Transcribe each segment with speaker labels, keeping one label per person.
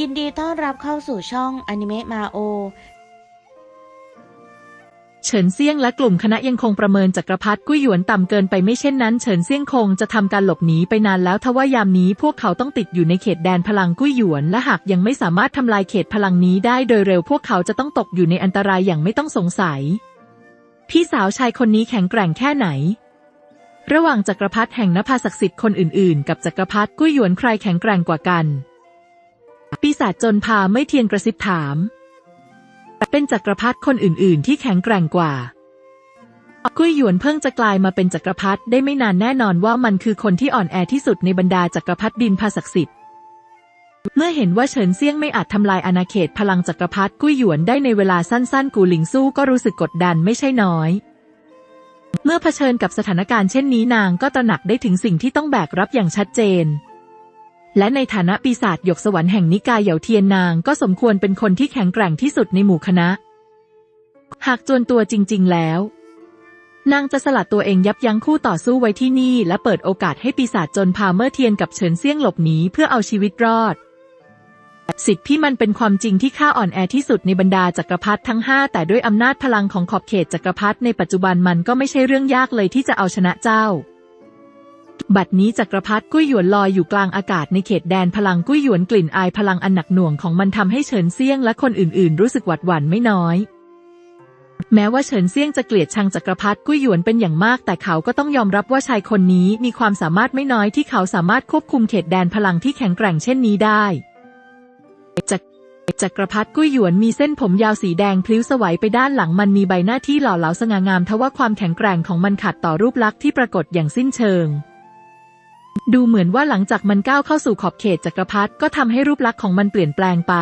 Speaker 1: ยินดีต้อนรับเข้าสู่ช่องอนิเมะมาโอ
Speaker 2: เฉินเซี่ยงและกลุ่มคณะยังคงประเมินจักรพรรดิกุ้ยหยวนต่ำเกินไปไม่เช่นนั้นเฉินเซี่ยงคงจะทำการหลบหนีไปนานแล้วทว่ายามนี้พวกเขาต้องติดอยู่ในเขตแดนพลังกุ้ยหยวน และหากยังไม่สามารถทำลายเขตพลังนี้ได้โดยเร็วพวกเขาจะต้องตกอยู่ในอันตรายอย่างไม่ต้องสงสัย พี่สาวชายคนนี้แข็งแกร่งแค่ไหนระหว่างจักรพรรดิแห่งนภาศักดิ์สิทธิ์คนอื่นๆ กับจักรพรรดิกุ้ยหยวนใครแข็งแกร่งกว่ากัน ปีศาจจนพาไม่เทียนกระซิบถาม เป็นจักรพรรดิคนอื่น ๆ ที่แข็งแกร่งกว่า กุ้ยหยวนเพิ่งจะกลายมาเป็นจักรพรรดิได้ไม่นานแน่นอนว่ามันคือคนที่อ่อนแอที่สุดในบรรดาจักรพรรดิดินภาศักดิ์สิทธิ์เมื่อเห็นว่าเฉินเซียงไม่อาจทำลายอาณาเขตพลังจักรพรรดิกุ้ยหยวนได้ในเวลาสั้น ๆ กูหลิงสู้ก็รู้สึกกดดันไม่ใช่น้อย เมื่อเผชิญกับสถานการณ์เช่นนี้นางก็ตระหนักได้ถึงสิ่งที่ต้องแบกรับอย่างชัดเจน และในฐานะปีศาจหยกสวรรค์แห่งนิกายเหยาเทียนนางก็สมควรเป็นคนที่แข็งแกร่งที่สุดในหมู่คณะ หากจวนตัวจริง ๆ แล้ว นางจะสลัดตัวเองยับยั้งคู่ต่อสู้ไว้ที่นี่ และเปิดโอกาสให้ปีศาจจนพาเมื่อเทียนกับเฉินเซี่ยงหลบหนีเพื่อเอาชีวิตรอด สิทธิพี่มันเป็นความจริงที่ข้าอ่อนแอที่สุดในบรรดาจักรพรรดิทั้งห้าแต่ด้วยอำนาจพลังของขอบเขตจักรพรรดิในปัจจุบันมันก็ไม่ใช่เรื่องยากเลยที่จะเอาชนะเจ้า บัดนี้จักรพรรดิกุ้ยหยวนลอยอยู่กลางอากาศในเขตแดนพลังกุ้ยหยวนกลิ่นอายพลังอันหนักหน่วงของมันทำให้เฉินเซี่ยงและคนอื่นๆ รู้สึกหวาดหวั่นไม่น้อย แม้ว่าเฉินเซี่ยงจะเกลียดชังจักรพรรดิกุ้ยหยวนเป็นอย่างมาก แต่เขาก็ต้องยอมรับว่าชายคนนี้มีความสามารถไม่น้อยที่เขาสามารถควบคุมเขตแดนพลังที่แข็งแกร่งเช่นนี้ได้จักจักรพรรดิกุ้ยหยวนมีเส้นผมยาวสีแดงพลิ้วสวัยไปด้านหลังมันมีใบหน้าที่หล่อเหลาสง่างามทว่าความแข็งแกร่งของมันขัดต่อรูปลักษณ์ที่ปรากฏอย่างสิ้นเชิง ดูเหมือนว่าหลังจากมันก้าวเข้าสู่ขอบเขตจักรพรรดิก็ทำให้รูปลักษณ์ของมันเปลี่ยนแปลงไป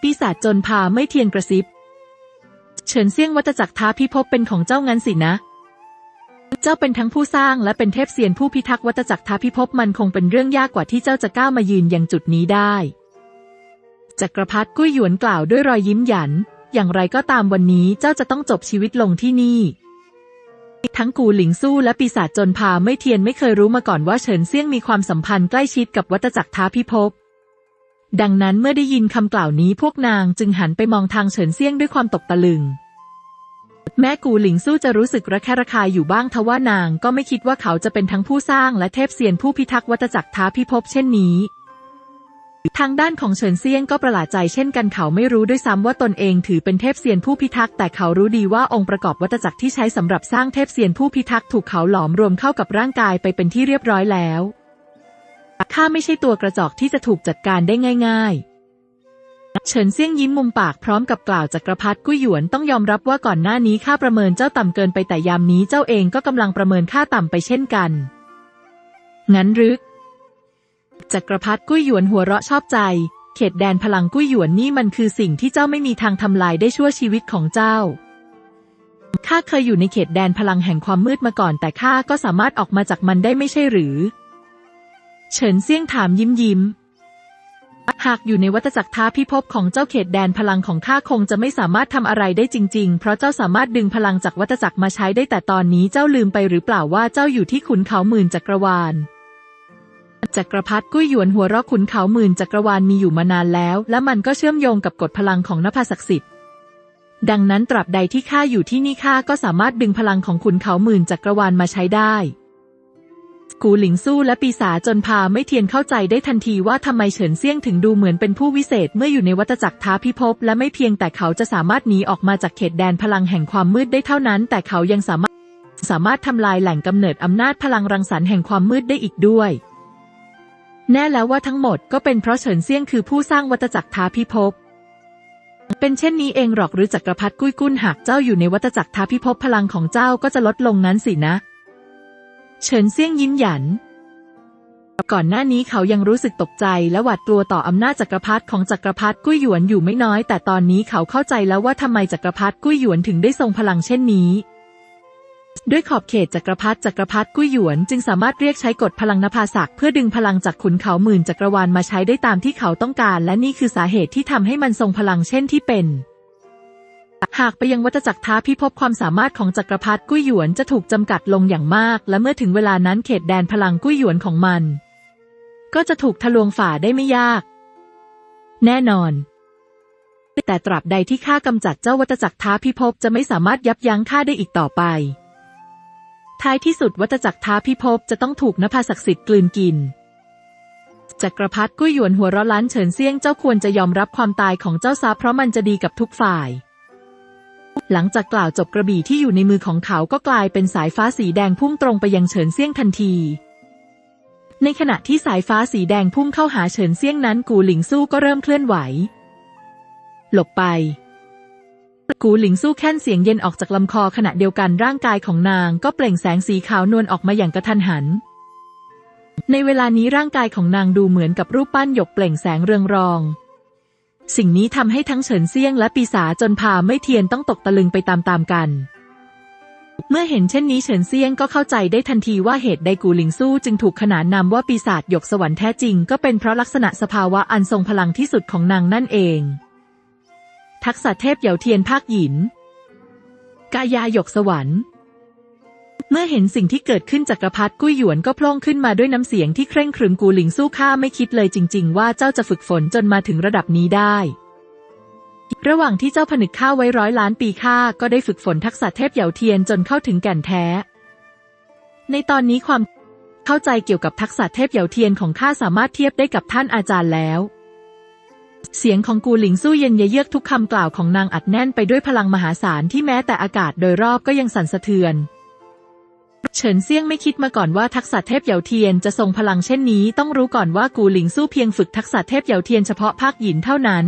Speaker 2: ปีศาจจนพาไม่เทียนกระซิบ เฉินเซี่ยงวัตจักรท้าพิภพเป็นของเจ้างั้นสินะ เจ้าเป็นทั้งผู้สร้างและเป็นเทพเซียนผู้พิทักษ์วัตจักรท้าพิภพมันคงเป็นเรื่องยากกว่าที่เจ้าจะก้าวมายืนยังจุดนี้ได้ จักรพรรดิกุ้ยหยวนกล่าวด้วยรอยยิ้มหยัน อย่างไรก็ตามวันนี้เจ้าจะต้องจบชีวิตลงที่นี่ ทั้งกูหลิงสู้และปีศาจจนพาไม่เทียนไม่เคยรู้มาก่อนว่าเฉินเซี่ยงมีความสัมพันธ์ใกล้ชิดกับวัตจักรท้าพิภพ ดังนั้นเมื่อได้ยินคำกล่าวนี้พวกนางจึงหันไปมองทางเฉินเซี่ยงด้วยความตกตะลึง แม้กูหลิงสู้จะรู้สึกระแคะระคายอยู่บ้างทว่านางก็ไม่คิดว่าเขาจะเป็นทั้งผู้สร้างและเทพเซียนผู้พิทักษ์วัตจักรท้าพิภพเช่นนี้ ทางด้านของเฉินเซียงก็ประหลาดใจเช่นกันเขาไม่รู้ด้วยซ้ำว่าตนเองถือเป็นเทพเซียนผู้พิทักษ์แต่เขารู้ดีว่าองค์ประกอบวัตจักรที่ใช้สำหรับสร้างเทพเซียนผู้พิทักษ์ถูกเขาหลอมรวมเข้ากับร่างกายไปเป็นที่เรียบร้อยแล้วข้าไม่ใช่ตัวกระจอกที่จะถูกจัดการได้ง่าย ๆ เฉินเซียงยิ้มมุมปากพร้อมกับกล่าวจักรพรรดิกุ้ยหยวนต้องยอมรับว่าก่อนหน้านี้ข้าประเมินเจ้าต่ำเกินไปแต่ยามนี้เจ้าเองก็กำลังประเมินข้าต่ำไปเช่นกัน งั้นหรือ จักรพรรดิกุ้ยหยวนหัวเราะชอบใจ เขตแดนพลังกุ้ยหยวนนี่มันคือสิ่งที่เจ้าไม่มีทางทำลายได้ชั่วชีวิตของเจ้า ข้าเคยอยู่ในเขตแดนพลังแห่งความมืดมาก่อน แต่ข้าก็สามารถออกมาจากมันได้ไม่ใช่หรือ เฉินเซี่ยงถามยิ้มยิ้ม หากอยู่ในวัฏจักรท้าพิภพของเจ้าเขตแดนพลังของข้าคงจะไม่สามารถทำอะไรได้จริง ๆ เพราะเจ้าสามารถดึงพลังจากวัฏจักรมาใช้ได้แต่ตอนนี้เจ้าลืมไปหรือเปล่าว่าเจ้าอยู่ที่ขุนเขาหมื่นจักรวาล จักรพรรดิกุ้ยหยวนหัวเราะขุนเขาหมื่นจักรวาลมีอยู่มานานแล้ว และมันก็เชื่อมโยงกับกฎพลังของนภาศักดิ์สิทธิ์ดังนั้นตราบใดที่ข้าอยู่ที่นี่ข้าก็สามารถดึงพลังของขุนเขาหมื่นจักรวาลมาใช้ได้ กูหลิงสู้และปีศาจจนพาไม่เทียนเข้าใจได้ทันทีว่าทำไมเฉินเซี่ยงถึงดูเหมือนเป็นผู้วิเศษเมื่ออยู่ในวัฏจักรท้าพิภพและไม่เพียงแต่เขาจะสามารถหนีออกมาจากเขตแดนพลังแห่งความมืดได้เท่านั้น แต่เขายังสามารถสามารถทำลายแหล่งกำเนิดอำนาจพลังรังสรรค์แห่งความมืดได้อีกด้วย แน่แล้วว่าทั้งหมดก็เป็นเพราะเฉินเซียงคือผู้สร้างวัฏจักรท้าพิภพ เป็นเช่นนี้เองหรอกหรือจักรพรรดิกุ้ยกุ้นหากเจ้าอยู่ในวัฏจักรท้าพิภพพลังของเจ้าก็จะลดลงนั้นสินะ เฉินเซียงยิ้มหยัน ก่อนหน้านี้เขายังรู้สึกตกใจและหวาดกลัวต่ออำนาจจักรพรรดิของจักรพรรดิกุ้ยหยวนอยู่ไม่น้อย แต่ตอนนี้เขาเข้าใจแล้วว่าทำไมจักรพรรดิกุ้ยหยวนถึงได้ทรงพลังเช่นนี้ ด้วยขอบเขตจักรพรรดิจักรพรรดิกุ้ยหยวน จึงสามารถเรียกใช้กฎพลังนภาศักดิ์เพื่อดึงพลังจากขุนเขาหมื่นจักรวาลมาใช้ได้ตามที่เขาต้องการ และนี่คือสาเหตุที่ทำให้มันทรงพลังเช่นที่เป็น หากไปยังวัฏจักรท้าพิภพความสามารถของจักรพรรดิกุ้ยหยวนจะถูกจำกัดลงอย่างมาก และเมื่อถึงเวลานั้นเขตแดนพลังกุ้ยหยวนของมัน ก็จะถูกทะลวงฝ่าได้ไม่ยาก แน่นอนแต่ตราบใดที่ข้ากำจัดเจ้าวัตจักรท้าพิภพจะไม่สามารถยับยั้งข้าได้อีกต่อไป ท้ายที่สุดวัตจักรท้าพิภพจะต้องถูกนภาศักดิ์สิทธิ์กลืนกิน จักรพรรดิกุ้ยหยวนหัวราะล้านเฉินเซียงเจ้าควรจะยอมรับความตายของเจ้าซะเพราะมันจะดีกับทุกฝ่าย หลังจากกล่าวจบกระบี่ที่อยู่ในมือของเขาก็กลายเป็นสายฟ้าสีแดงพุ่งตรงไปยังเฉินเซียงทันที ในขณะที่สายฟ้าสีแดงพุ่งเข้าหาเฉินเซียงนั้นกูหลิงสู้ก็เริ่มเคลื่อนไหว หลบไป กูหลิงสู้แค่นเสียงเย็นออกจากลำคอขณะเดียวกันร่างกายของนางก็เปล่งแสงสีขาวนวลออกมาอย่างกระทันหัน ในเวลานี้ร่างกายของนางดูเหมือนกับรูปปั้นหยกเปล่งแสงเรืองรอง สิ่งนี้ทำให้ทั้งเฉินเซียงและปีศาจจนพาไม่เทียนต้องตกตะลึงไปตามๆกัน เมื่อเห็นเช่นนี้เฉินเซียงก็เข้าใจได้ทันทีว่าเหตุใดกูหลิงสู้จึงถูกขนานนามว่าปีศาจหยกสวรรค์แท้จริง ก็เป็นเพราะลักษณะสภาวะอันทรงพลังที่สุดของนางนั่นเอง ทักษะเทพเหยาเทียนภาคหยิน กายาหยกสวรรค์ เมื่อเห็นสิ่งที่เกิดขึ้นจักรพรรดิกุ้ยหยวนก็พล่องขึ้นมาด้วยน้ำเสียงที่เคร่งครึมกูหลิงสู้ข้าไม่คิดเลยจริง ๆ ว่าเจ้าจะฝึกฝนจนมาถึงระดับนี้ได้ ระหว่างที่เจ้าผนึกข้าไว้ร้อยล้านปีข้าก็ได้ฝึกฝนทักษะเทพเหยาเทียนจนเข้าถึงแก่นแท้ ในตอนนี้ความเข้าใจเกี่ยวกับทักษะเทพเหยาเทียนของข้าสามารถเทียบได้กับท่านอาจารย์แล้ว เสียงของกูหลิงสู้เย็นเยือกทุกคำกล่าวของนางอัดแน่นไปด้วยพลังมหาศาลที่แม้แต่อากาศโดยรอบก็ยังสั่นสะเทือน เฉินเซี่ยงไม่คิดมาก่อนว่าทักษะเทพเหยาเทียนจะทรงพลังเช่นนี้ ต้องรู้ก่อนว่ากูหลิงสู้เพียงฝึกทักษะเทพเหยาเทียนเฉพาะภาคหยินเท่านั้น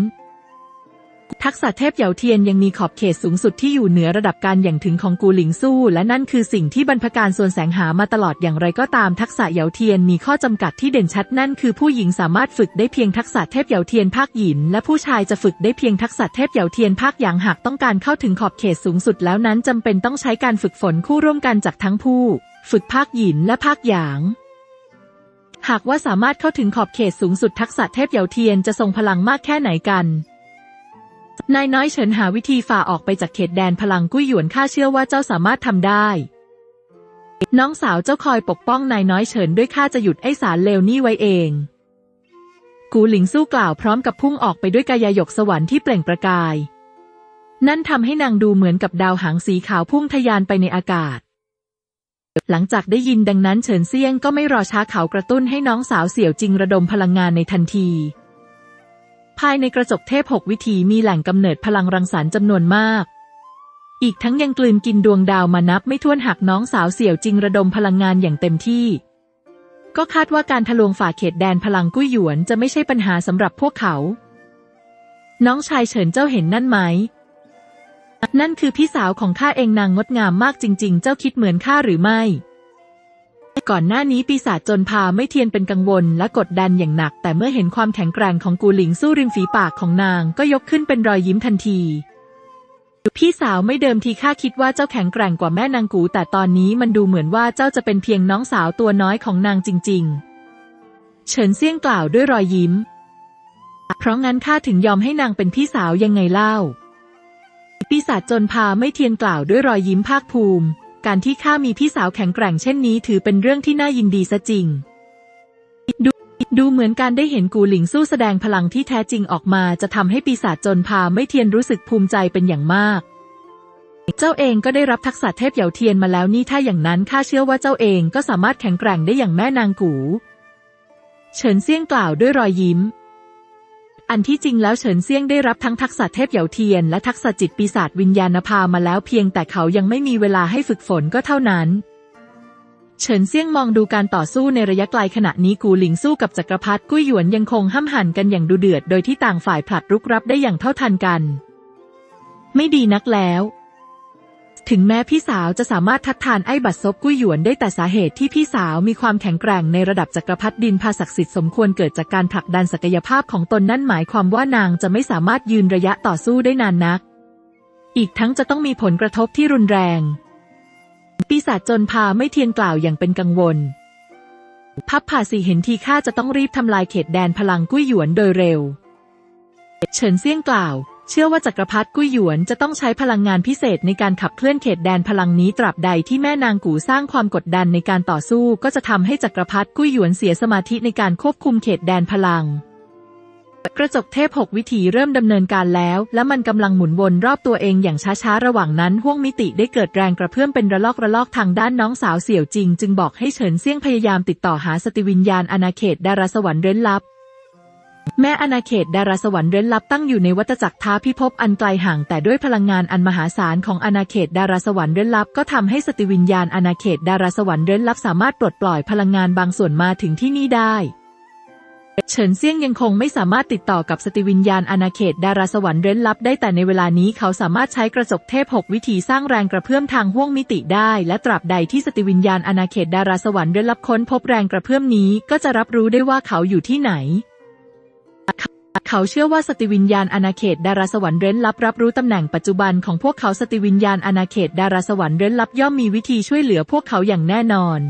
Speaker 2: ทักษะเทพเหยาเทียนยังมีขอบเขตสูงสุดที่อยู่เหนือระดับการอย่างถึงของกูหลิงสู้ และนั่นคือสิ่งที่บรรพการส่วนแสงหามาตลอดอย่างไรก็ตามทักษะเหยาเทียนมีข้อจำกัดที่เด่นชัดนั่นคือผู้หญิงสามารถฝึกได้เพียงทักษะเทพเหยาเทียนภาคหยิน และผู้ชายจะฝึกได้เพียงทักษะเทพเหยาเทียนภาคหยางหากต้องการเข้าถึงขอบเขตสูงสุดแล้วนั้นจำเป็นต้องใช้การฝึกฝนคู่ร่วมกันจากทั้งผู้ ฝึกภาคหยินและภาคหยางหากว่าสามารถเข้าถึงขอบเขตสูงสุดทักษะเทพเหยาเทียนจะทรงพลังมากแค่ไหนกัน นายน้อยเฉินหาวิธีฝ่าออกไปจากเขตแดนพลังกุ้ยหยวนข้าเชื่อว่าเจ้าสามารถทำได้ น้องสาวเจ้าคอยปกป้องนายน้อยเฉินด้วยข้าจะหยุดไอ้สารเลวนี่ไว้เอง กูหลิงสู้กล่าวพร้อมกับพุ่งออกไปด้วยกายาหยกสวรรค์ที่เปล่งประกาย นั่นทำให้นางดูเหมือนกับดาวหางสีขาวพุ่งทะยานไปในอากาศ หลังจากได้ยินดังนั้นเฉินเซียงก็ไม่รอช้าเขากระตุ้นให้น้องสาวเสี่ยวจิงระดมพลังงานในทันที ภายในกระจกเทพหกวิถีมีแหล่งกำเนิดพลังรังสรรค์จำนวนมาก อีกทั้งยังกลืนกินดวงดาวมานับไม่ถ้วนหากน้องสาวเสี่ยวจริงระดมพลังงานอย่างเต็มที่ ก็คาดว่าการทะลวงฝ่าเขตแดนพลังกุ้ยหยวนจะไม่ใช่ปัญหาสำหรับพวกเขา น้องชายเฉินเจ้าเห็นนั่นไหม นั่นคือพี่สาวของข้าเองนางงดงามมากจริง ๆ เจ้าคิดเหมือนข้าหรือไม่ ก่อนหน้านี้ปีศาจจนพาไม่เทียนเป็นกังวลและกดดันอย่างหนัก แต่เมื่อเห็นความแข็งแกร่งของกูหลิงสู้ริมฝีปากของนางก็ยกขึ้นเป็นรอยยิ้มทันทีพี่สาวไม่เดิมทีข้าคิดว่าเจ้าแข็งแกร่งกว่าแม่นางกู แต่ตอนนี้มันดูเหมือนว่าเจ้าจะเป็นเพียงน้องสาวตัวน้อยของนางจริง ๆ เฉินเซี่ยงกล่าวด้วยรอยยิ้ม เพราะงั้นข้าถึงยอมให้นางเป็นพี่สาวยังไงเล่า ปีศาจจนพาไม่เทียนกล่าวด้วยรอยยิ้มภาคภูมิ การที่ข้ามีพี่สาวแข็งแกร่งเช่นนี้ถือเป็นเรื่องที่น่ายินดีซะจริง ดูดูเหมือนการได้เห็นกูหลิงสู้แสดงพลังที่แท้จริงออกมาจะทำให้ปีศาจจนพาไม่เทียนรู้สึกภูมิใจเป็นอย่างมาก เจ้าเองก็ได้รับทักษะเทพเหยาเทียนมาแล้วนี่ถ้าอย่างนั้นข้าเชื่อว่าเจ้าเองก็สามารถแข็งแกร่งได้อย่างแม่นางกู เฉินเซี่ยงกล่าวด้วยรอยยิ้ม อันที่จริงแล้วเฉินเซียงได้รับทั้งทักษะเทพเหยาเทียนและทักษะจิตปีศาจวิญญาณพามาแล้วเพียงแต่เขายังไม่มีเวลาให้ฝึกฝนก็เท่านั้น เฉินเซียงมองดูการต่อสู้ในระยะไกลขณะนี้กูหลิงสู้กับจักรพรรดิกุ้ยหยวนยังคงห้ำหั่นกันอย่างดุเดือด โดยที่ต่างฝ่ายผลัดรุกรับได้อย่างเท่าทันกัน ไม่ดีนักแล้ว ถึงแม้พี่สาวจะสามารถทัดทานไอ้บัตรซบกุ้ยหยวนได้แต่สาเหตุที่พี่สาวมีความแข็งแกร่งในระดับจักรพรรดิดินพาศักดิ์สิทธิ์สมควรเกิดจากการผลักดันศักยภาพของตนนั่นหมายความว่านางจะไม่สามารถยืนระยะต่อสู้ได้นานนัก อีกทั้งจะต้องมีผลกระทบที่รุนแรง ปีศาจจนพาไม่เทียนกล่าวอย่างเป็นกังวล พับผ่าสีเห็นทีข้าจะต้องรีบทำลายเขตแดนพลังกุ้ยหยวนโดยเร็ว เฉินเซี่ยงกล่าว เชื่อว่าจักรพรรดิกุ้ยหยวนจะต้องใช้พลังงานพิเศษในการขับเคลื่อนเขตแดนพลังนี้ตราบใดที่แม่นางกูสร้างความกดดันในการต่อสู้ ก็จะทำให้จักรพรรดิกุ้ยหยวนเสียสมาธิในการควบคุมเขตแดนพลัง กระจกเทพหกวิถีเริ่มดำเนินการแล้ว และมันกำลังหมุนวนรอบตัวเองอย่างช้าๆ ระหว่างนั้นห้วงมิติได้เกิดแรงกระเพื่อมเป็นระลอกระลอกทางด้านน้องสาวเสี่ยวจริง จึงบอกให้เฉินเซี่ยงพยายามติดต่อหาสติวิญญาณอาณาเขตดาราสวรรค์เร้นลับ แม้อาณาเขตดาราสวรรค์เร้นลับตั้งอยู่ในวัฏจักรท้าพิภพอันไกลห่างแต่ด้วยพลังงานอันมหาศาลของอาณาเขตดาราสวรรค์เร้นลับก็ทำให้สติวิญญาณอาณาเขตดาราสวรรค์เร้นลับสามารถปลดปล่อยพลังงานบางส่วนมาถึงที่นี่ได้ เฉินเซี่ยงยังคงไม่สามารถติดต่อกับสติวิญญาณอาณาเขตดาราสวรรค์เร้นลับได้แต่ในเวลานี้เขาสามารถใช้กระจกเทพหกวิธีสร้างแรงกระเพื่อมทางห้วงมิติได้ และตราบใดที่สติวิญญาณอาณาเขตดาราสวรรค์เร้นลับค้นพบแรงกระเพื่อมนี้ก็จะรับรู้ได้ว่าเขาอยู่ที่ไหน เขาเชื่อว่าสติวิญญาณอาณาเขตดาราสวรรค์เร้นลับรับรู้ตำแหน่งปัจจุบันของพวกเขาสติวิญญาณอาณาเขตดาราสวรรค์เร้นลับย่อมมีวิธีช่วยเหลือพวกเขาอย่างแน่นอน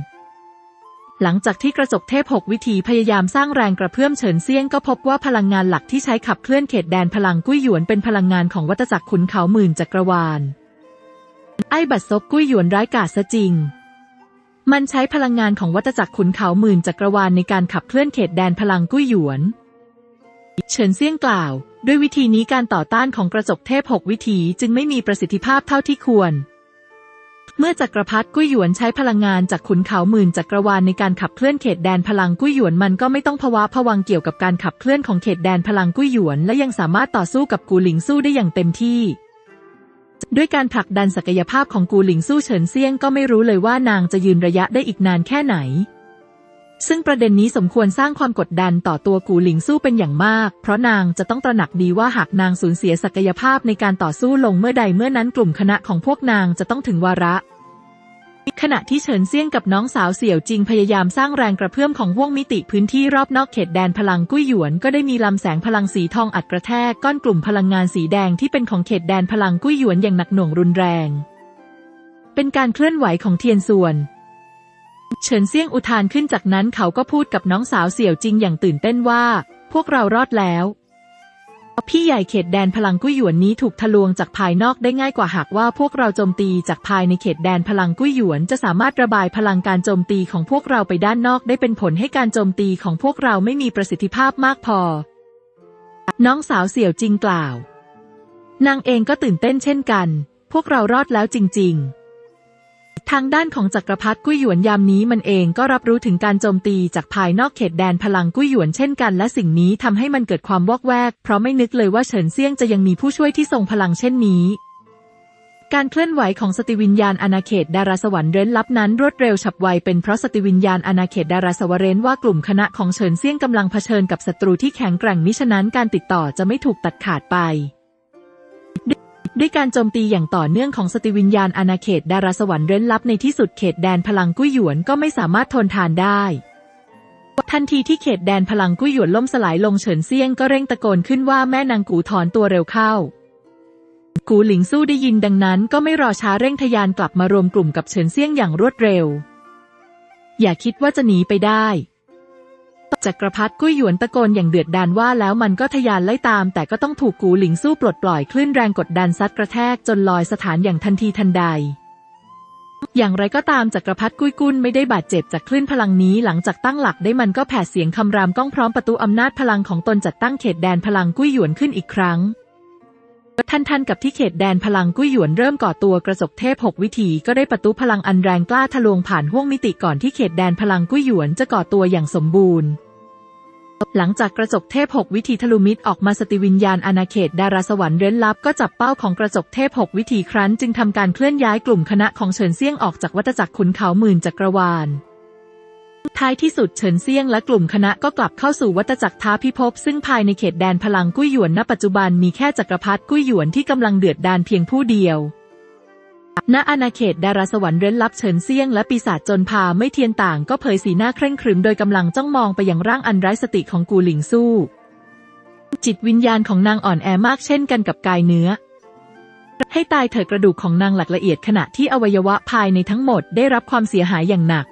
Speaker 2: หลังจากที่กระจกเทพหกวิธีพยายามสร้างแรงกระเพื่อมเฉินเซียงก็พบว่าพลังงานหลักที่ใช้ขับเคลื่อนเขตแดนพลังกุ้ยหยวนเป็นพลังงานของวัฏจักรขุนเขาหมื่นจักรวาล ไอ้บัดซบกุ้ยหยวนร้ายกาจซะจริงมันใช้พลังงานของวัฏจักรขุนเขาหมื่นจักรวาลในการขับเคลื่อนเขตแดนพลังกุ้ยหยวน เฉินเซี่ยงกล่าว ด้วยวิธีนี้การต่อต้านของกระจกเทพหกวิธีจึงไม่มีประสิทธิภาพเท่าที่ควร เมื่อจักรพรรดิกุ้ยหยวนใช้พลังงานจากขุนเขาหมื่นจักรวาลในการขับเคลื่อนเขตแดนพลังกุ้ยหยวนมันก็ไม่ต้องภวะผวังเกี่ยวกับการขับเคลื่อนของเขตแดนพลังกุ้ยหยวน และยังสามารถต่อสู้กับกูหลิงสู้ได้อย่างเต็มที่ด้วยการผลักดันศักยภาพของกูหลิงสู้เฉินเซี่ยงก็ไม่รู้เลยว่านางจะยืนระยะได้อีกนานแค่ไหน ซึ่งประเด็นนี้สมควรสร้างความกดดันต่อตัวกูหลิงสู้เป็นอย่างมาก เพราะนางจะต้องตระหนักดีว่าหากนางสูญเสียศักยภาพในการต่อสู้ลงเมื่อใดเมื่อนั้นกลุ่มคณะของพวกนางจะต้องถึงวาระ ขณะที่เฉินเซี่ยงกับน้องสาวเสี่ยวจิงพยายามสร้างแรงกระเพื่อมของห้วงมิติพื้นที่รอบนอกเขตแดนพลังกุ้ยหยวนก็ได้มีลำแสงพลังสีทองอัดกระแทกก้อนกลุ่มพลังงานสีแดงที่เป็นของเขตแดนพลังกุ้ยหยวนอย่างหนักหน่วงรุนแรง เป็นการเคลื่อนไหวของเทียนส่วน เฉินเซี่ยงอุทานขึ้นจากนั้นเขาก็พูดกับน้องสาวเสี่ยวจิงอย่างตื่นเต้นว่า พวกเรารอดแล้ว พี่ใหญ่เขตแดนพลังกุ้ยหยวนนี้ถูกทะลวงจากภายนอกได้ง่ายกว่าหากว่าพวกเราโจมตีจากภายในเขตแดนพลังกุ้ยหยวนจะสามารถระบายพลังการโจมตีของพวกเราไปด้านนอกได้เป็นผลให้การโจมตีของพวกเราไม่มีประสิทธิภาพมากพอ น้องสาวเสี่ยวจิงกล่าว นางเองก็ตื่นเต้นเช่นกัน พวกเรารอดแล้วจริง ๆ ทางด้านของจักรพรรดิกุ้ยหยวนยามนี้มันเองก็รับรู้ถึงการโจมตีจากภายนอกเขตแดนพลังกุ้ยหยวนเช่นกันและสิ่งนี้ทำให้มันเกิดความวอกแวก เพราะไม่นึกเลยว่าเฉินเซียงจะยังมีผู้ช่วยที่ทรงพลังเช่นนี้ การเคลื่อนไหวของสติวิญญาณอาณาเขตดาราสวรรค์เร้นลับนั้นรวดเร็วฉับไวเป็นเพราะสติวิญญาณอาณาเขตดาราสวรรค์ว่ากลุ่มคณะของเฉินเซียงกำลังเผชิญกับศัตรูที่แข็งแกร่งมิฉะนั้นการติดต่อจะไม่ถูกตัดขาดไป ด้วยการโจมตีอย่างต่อเนื่องของสติวิญญาณอาณาเขตดาราสวรรค์เร้นลับในที่สุดเขตแดนพลังกุ้ยหยวนก็ไม่สามารถทนทานได้ทันทีที่เขตแดนพลังกุ้ยหยวนล่มสลายลงเฉินเซี่ยงก็เร่งตะโกนขึ้นว่าแม่นางกูถอนตัวเร็วเข้า กูหลิงสู้ได้ยินดังนั้นก็ไม่รอช้าเร่งทยานกลับมารวมกลุ่มกับเฉินเซี่ยงอย่างรวดเร็ว อย่าคิดว่าจะหนีไปได้ จักรพรรดิกุ้ยหยวนตะโกนอย่างเดือดดานว่าแล้วมันก็ทะยานไล่ตาม แต่ก็ต้องถูกกูหลิงสู้ปลดปล่อยคลื่นแรงกดดันซัดกระแทกจนลอยสถานอย่างทันทีทันใด อย่างไรก็ตามจักรพรรดิกุ้ยกุ้นไม่ได้บาดเจ็บจากคลื่นพลังนี้หลังจากตั้งหลักได้มันก็แผดเสียงคำรามก้องพร้อมประตูอำนาจพลังของตนจัดตั้งเขตแดนพลังกุ้ยหยวนขึ้นอีกครั้ง ทันทันกับที่เขตแดนพลังกุ้ยหยวนเริ่มก่อตัวกระจกเทพหกวิถีก็ได้ประตูพลังอันแรงกล้าทะลวงผ่านห้วงมิติก่อนที่เขตแดนพลังกุ้ยหยวนจะก่อตัวอย่างสมบูรณ์ หลังจากกระจกเทพหกวิธีทะลุมิตรออกมาสติวิญญาณอาณาเขตดาราสวรรค์เร้นลับก็จับเป้าของกระจกเทพหกวิธีครั้น จึงทำการเคลื่อนย้ายกลุ่มคณะของเฉินเซี่ยงออกจากวัฏจักรขุนเขาหมื่นจักรวาล ท้ายที่สุดเฉินเซียงและกลุ่มคณะก็กลับเข้าสู่วัฏจักรท้าพิภพซึ่งภายในเขตแดนพลังกุ้ยหยวนณปัจจุบันมีแค่จักรพรรดิกุ้ยหยวนที่กำลังเดือดดาลเพียงผู้เดียว ณอาณาเขตดาราสวรรค์เร้นลับเฉินเซียงและปีศาจจนพาไม่เทียนต่างก็เผยสีหน้าเคร่งครึมโดยกำลังจ้องมองไปยังร่างอันไร้สติของกูหลิงสู้ จิตวิญญาณของนางอ่อนแอมากเช่นกันกับกายเนื้อให้ตายเถิดกระดูกของนางหลักละเอียดขณะที่อวัยวะภายในทั้งหมดได้รับความเสียหายอย่างหนัก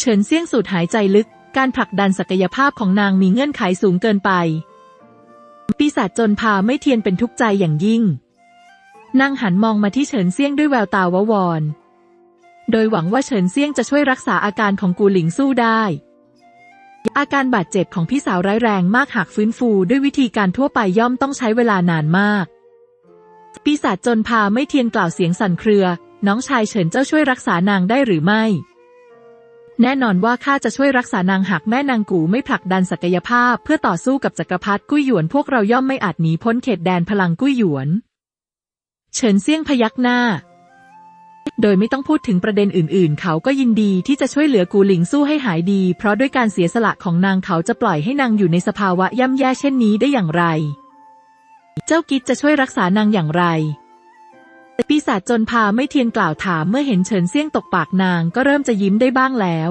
Speaker 2: เฉินเซี่ยงสูดหายใจลึก การผลักดันศักยภาพของนางมีเงื่อนไขสูงเกินไป ปีศาจจนพาไม่เทียนเป็นทุกข์ใจอย่างยิ่ง นางหันมองมาที่เฉินเซี่ยงด้วยแววตาววอน โดยหวังว่าเฉินเซี่ยงจะช่วยรักษาอาการของกูหลิงสู้ได้ อาการบาดเจ็บของพี่สาวร้ายแรงมากหากฟื้นฟูด้วยวิธีการทั่วไปย่อมต้องใช้เวลานานมาก ปีศาจจนพาไม่เทียนกล่าวเสียงสั่นเครือ น้องชายเฉินเจ้าช่วยรักษานางได้หรือไม่ แน่นอนว่าข้าจะช่วยรักษานางหากแม่นางกูไม่ผลักดันศักยภาพ เพื่อต่อสู้กับจักรพรรดิกุ้ยหยวนพวกเราย่อมไม่อาจหนีพ้นเขตแดนพลังกุ้ยหยวน เฉินเซี่ยงพยักหน้า โดยไม่ต้องพูดถึงประเด็นอื่น ๆ เขาก็ยินดีที่จะช่วยเหลือกูหลิงสู้ให้หายดี เพราะด้วยการเสียสละของนางเขาจะปล่อยให้นางอยู่ในสภาวะย่ำแย่เช่นนี้ได้อย่างไร เจ้ากิจจะช่วยรักษานางอย่างไร ปีศาจจนพาไม่เทียนกล่าวถามเมื่อเห็นเฉินเซี่ยงตกปากนางก็เริ่มจะยิ้มได้บ้างแล้ว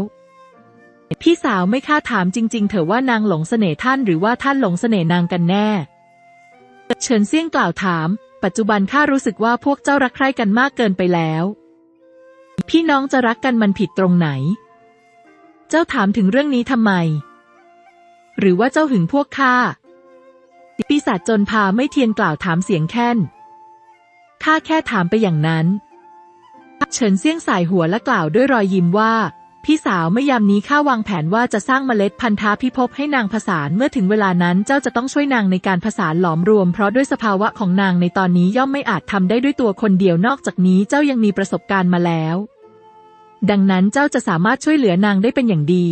Speaker 2: พี่สาวไม่คาถามจริง ๆ เถอะว่านางหลงเสน่ห์ท่านหรือว่าท่านหลงเสน่ห์นางกันแน่ เฉินเซี่ยงกล่าวถาม ปัจจุบันข้ารู้สึกว่าพวกเจ้ารักใคร่กันมากเกินไปแล้ว พี่น้องจะรักกันมันผิดตรงไหน เจ้าถามถึงเรื่องนี้ทำไม หรือว่าเจ้าหึงพวกข้าปีศาจจนพาไม่เทียนกล่าวถามเสียงแค้น ข้าแค่ถามไปอย่างนั้น เฉินเซี่ยงสายหัวและกล่าวด้วยรอยยิ้มว่า พี่สาวไม่ยามนี้ข้าวางแผนว่าจะสร้างเมล็ดพันธาพิภพให้นางผสานเมื่อถึงเวลานั้นเจ้าจะต้องช่วยนางในการผสานหลอมรวม เพราะด้วยสภาวะของนางในตอนนี้ย่อมไม่อาจทำได้ด้วยตัวคนเดียวนอกจากนี้เจ้ายังมีประสบการณ์มาแล้ว ดังนั้นเจ้าจะสามารถช่วยเหลือนางได้เป็นอย่างดี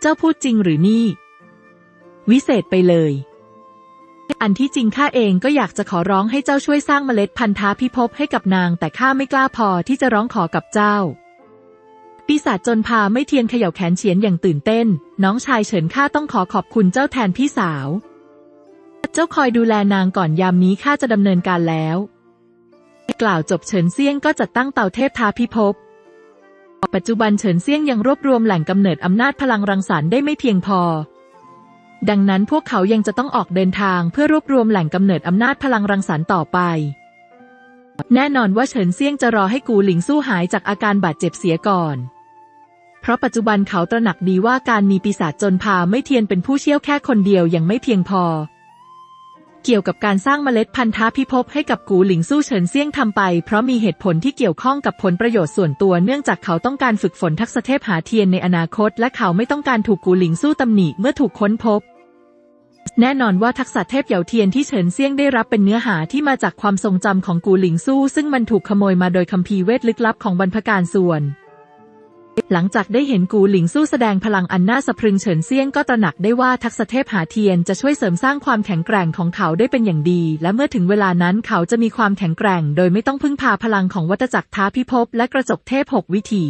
Speaker 2: เจ้าพูดจริงหรือนี่ วิเศษไปเลย อันที่จริงข้าเองก็อยากจะขอร้องให้เจ้าช่วยสร้างเมล็ดพันธาพิภพให้กับนาง แต่ข้าไม่กล้าพอที่จะร้องขอกับเจ้า ปีศาจจนพาไม่เทียนเขย่าแขนเฉียนอย่างตื่นเต้น น้องชายเฉินข้าต้องขอขอบคุณเจ้าแทนพี่สาว เจ้าคอยดูแลนางก่อนยามนี้ข้าจะดำเนินการแล้ว กล่าวจบเฉินเซี่ยงก็จัดตั้งเตาเทพทาพิภพปัจจุบันเฉินเซี่ยงยังรวบรวมแหล่งกำเนิดอำนาจพลังรังสรรค์ได้ไม่เพียงพอ ดังนั้นพวกเขายังจะต้องออกเดินทางเพื่อรวบรวมแหล่งกำเนิดอำนาจพลังรังสรรค์ต่อไป แน่นอนว่าเฉินเซี่ยงจะรอให้กูหลิงสู้หายจากอาการบาดเจ็บเสียก่อน เพราะปัจจุบันเขาตระหนักดีว่าการมีปีศาจจนพาไม่เทียนเป็นผู้เชี่ยวแค่คนเดียวยังไม่เพียงพอ เกี่ยวกับการสร้างเมล็ดพันธะพิภพให้กับกูหลิงสู้เฉินเซี่ยงทำไป เพราะมีเหตุผลที่เกี่ยวข้องกับผลประโยชน์ส่วนตัวเนื่องจากเขาต้องการฝึกฝนทักษะเทพหาเทียนในอนาคต และเขาไม่ต้องการถูกกูหลิงสู้ตำหนิเมื่อถูกค้นพบ แน่นอนว่าทักษะเทพเหยาเทียนที่เฉินเซี่ยงได้รับเป็นเนื้อหาที่มาจากความทรงจำของกูหลิงสู้ ซึ่งมันถูกขโมยมาโดยคัมภีร์เวทลึกลับของบรรพการส่วน หลังจากได้เห็นกูหลิงสู้แสดงพลังอันน่าสะพรึงเฉินเซียงก็ตระหนักได้ว่าทักษเทพหาเทียนจะช่วยเสริมสร้างความแข็งแกร่งของเขาได้เป็นอย่างดี และเมื่อถึงเวลานั้นเขาจะมีความแข็งแกร่ง โดยไม่ต้องพึ่งพาพลังของวัตจักรท้าพิภพและกระจกเทพหกวิถี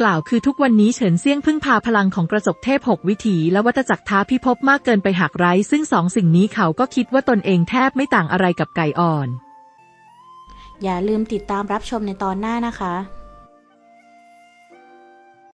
Speaker 2: กล่าวคือทุกวันนี้เฉินเซียงพึ่งพาพลังของกระจกเทพหกวิถีและวัตจักรท้าพิภพมากเกินไปหากไร้ ซึ่งสองสิ่งนี้เขาก็คิดว่าตนเองแทบไม่ต่างอะไรกับไก่อ่อน
Speaker 1: อย่าลืมติดตามรับชมในตอนหน้านะคะ